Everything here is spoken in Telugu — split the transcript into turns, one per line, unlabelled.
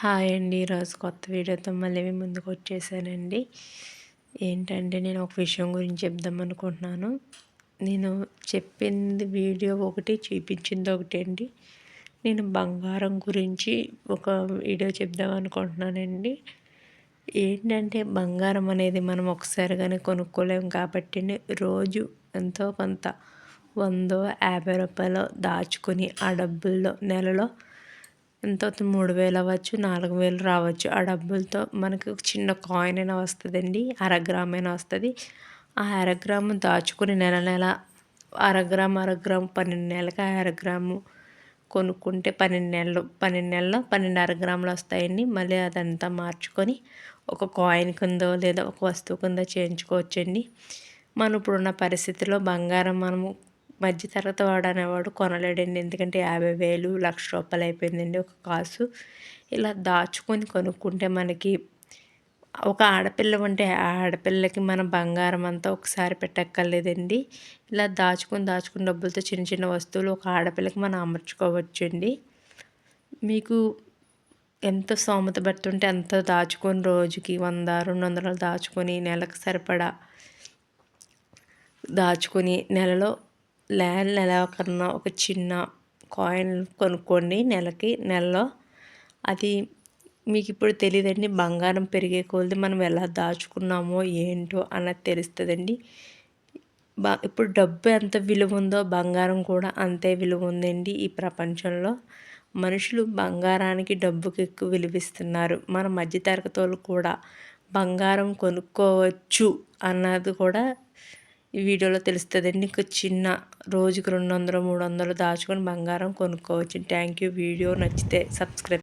హాయ్ అండి. ఈరోజు కొత్త వీడియోతో మళ్ళీ మీ ముందుకు వచ్చేసానండి. ఏంటంటే నేను ఒక విషయం గురించి చెప్దాం అనుకుంటున్నాను. నేను చెప్పింది వీడియో ఒకటి చూపించింది ఒకటి అండి. నేను బంగారం గురించి ఒక వీడియో చెప్దాం అనుకుంటున్నానండి. ఏంటంటే బంగారం అనేది మనం ఒకసారిగానే కొనుక్కోలేము కాబట్టి రోజు ఎంతో కొంత వందో యాభై రూపాయలు దాచుకొని ఆ డబ్బుల్లో నెలలో ఎంత మూడు వేలు అవ్వచ్చు నాలుగు వేలు రావచ్చు. ఆ డబ్బులతో మనకు చిన్న కాయిన్ అయినా వస్తుందండి. అరగ్రామ్ అయినా వస్తుంది. ఆ అరగ్రాము దాచుకుని నెల నెల అరగ్రామ్ అరగ్రామ్ పన్నెండు నెలలకి అరగ్రాము కొనుక్కుంటే పన్నెండు నెలలు పన్నెండు నెలలో పన్నెండు అరగ్రాములు వస్తాయండి. మళ్ళీ అదంతా మార్చుకొని ఒక కాయిన్ కిందో లేదా ఒక వస్తువు కింద చేయించుకోవచ్చండి. మనం ఇప్పుడున్న పరిస్థితిలో బంగారం మనము మధ్యతరగతి వాడు అనేవాడు కొనలేడండి. ఎందుకంటే యాభై వేలు లక్ష రూపాయలు అయిపోయిందండి ఒక కాసు. ఇలా దాచుకొని కొనుక్కుంటే మనకి ఒక ఆడపిల్ల ఉంటే ఆ ఆడపిల్లకి మన బంగారం అంతా ఒకసారి పెట్టక్కర్లేదండి. ఇలా దాచుకొని దాచుకుని డబ్బులతో చిన్న చిన్న వస్తువులు ఒక ఆడపిల్లకి మనం అమర్చుకోవచ్చండి. మీకు ఎంత స్తోమత ఉంటే అంత దాచుకొని రోజుకి వంద రెండు వందలు దాచుకొని నెలకు సరిపడా దాచుకొని నెలలో ల్యాండ్ నెల కన్నా ఒక చిన్న కాయిన్ కొనుక్కోండి నెలకి నెలలో. అది మీకు ఇప్పుడు తెలియదండి బంగారం పెరిగే కొలది మనం ఎలా దాచుకున్నామో ఏంటో అన్నది తెలుస్తుందండి. బా ఇప్పుడు డబ్బు ఎంత విలువ ఉందో బంగారం కూడా అంతే విలువ ఉందండి ఈ ప్రపంచంలో. మనుషులు బంగారానికి డబ్బుకి ఎక్కువ విలువిస్తున్నారు. మన మధ్యతరగతి కూడా బంగారం కొనుక్కోవచ్చు అన్నది కూడా ఈ వీడియోలో తెలుస్తుందండి. ఇంకా చిన్న రోజుకు రెండు వందలు మూడు వందలు దాచుకొని బంగారం కొనుక్కోవచ్చు. థ్యాంక్ యూ వీడియో నచ్చితే సబ్స్క్రైబ్